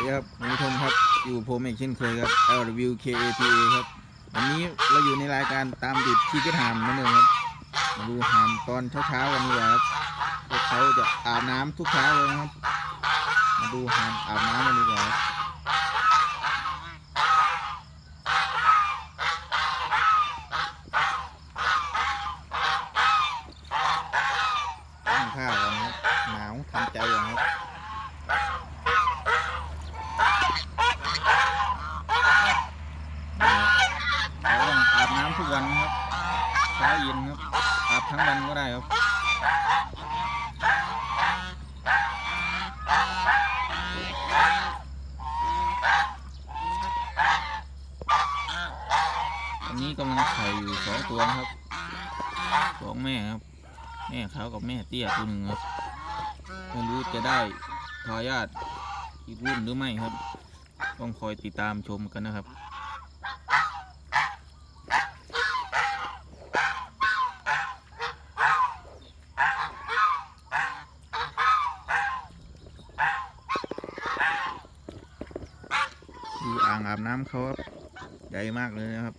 วัสดีครับคุณผู้ชมครับ อยู่ผมอีกเช่นเคยครับ LWKATA ครับ วันนี้เราอยู่ในรายการตามติดที่กระถามนั่นเองครับ มาดูหามตอนเช้าๆกันดีกว่าครับพวกเขาจะอาบน้ำทุกเช้าเลยนะครับ มาดูหามอาบน้ำกันดีกว่าครับตั้งข้าวกันครับหนาวทำใจก่อนครับ เราต้องอาบน้ำทุกวันนะครับ เช้าเย็นครับอาบทั้งวันก็ได้ครับอันนี้กำลังไข่อยู่สองตัวครับสองแม่ครับ แม่ขาวกับแม่เตี้ยตัวหนึ่งครับไม่รู้จะได้ทายาทอีกรุ่นหรือไม่ครับ ต้องคอยติดตามชมกันนะครับ อ่างอาบน้ำเขาครับใหญ่มากเลยนะครับ